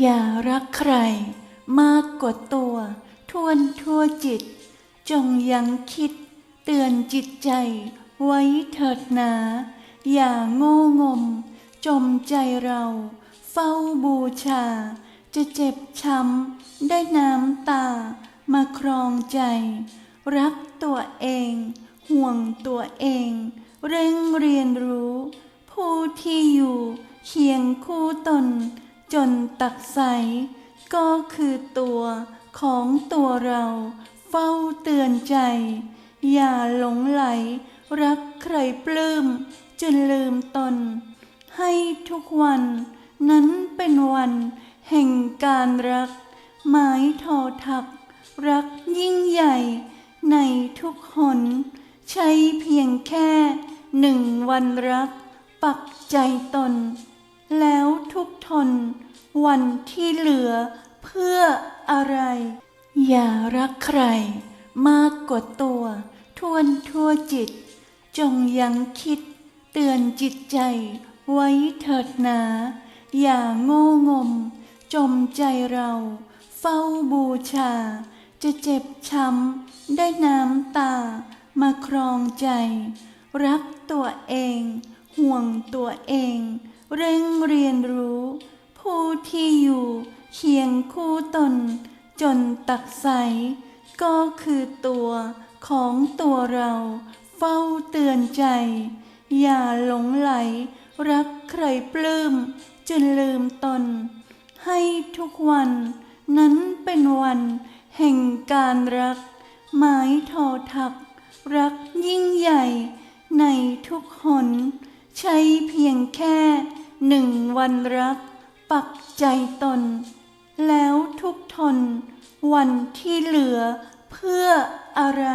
อย่ารักใคร มากกว่าตัว ทวนทั่วจิต จงยังคิด เตือนจิตใจ ไว้เถิดหนา อย่าโง่งม จมใจเรา เฝ้าบูชา จะเจ็บช้ำ ได้น้ำตา มาครองใจ รักตัวเอง ห่วงตัวเอง เร่งเรียนรู้ ผู้ที่อยู่เคียงคู่ตน จนตักใส ก็คือตัวของตัวเราเฝ้าเตือนใจ อย่าหลงไหล รักใครปลื้มจนลืมตน ให้ทุกวันนั้นเป็นวันแห่งการรักหมายทอทัก รักยิ่งใหญ่ ในทุกหน ใช้เพียงแค่หนึ่งวันรัก ปักใจตน แล้วทุกทน วันที่เหลือเพื่ออะไร อย่ารักใคร มากกว่าตัว ทวนทั่วจิต จงยังคิด เตือนจิตใจไว้เถิดหนา อย่าโง่งม จมใจเรา เฝ้าบูชา จะเจ็บช้ำ ได้น้ำตา มาครองใจ รักตัวเอง ห่วงตัวเอง เร่งเรียนรู้ ผู้ที่อยู่เคียงคู่ตน จนตักใส ก็คือตัวของตัวเราเฝ้าเตือนใจ อย่าหลงไหล รักใครปลื้มจนลืมตน ให้ทุกวันนั้นเป็นวันแห่งการรักหมายทอทัก รักยิ่งใหญ่ในทุกหน ใช้เพียงแค่หนึ่งวันรัก ปักใจตน แล้วทุกทน วันที่เหลือเพื่ออะไร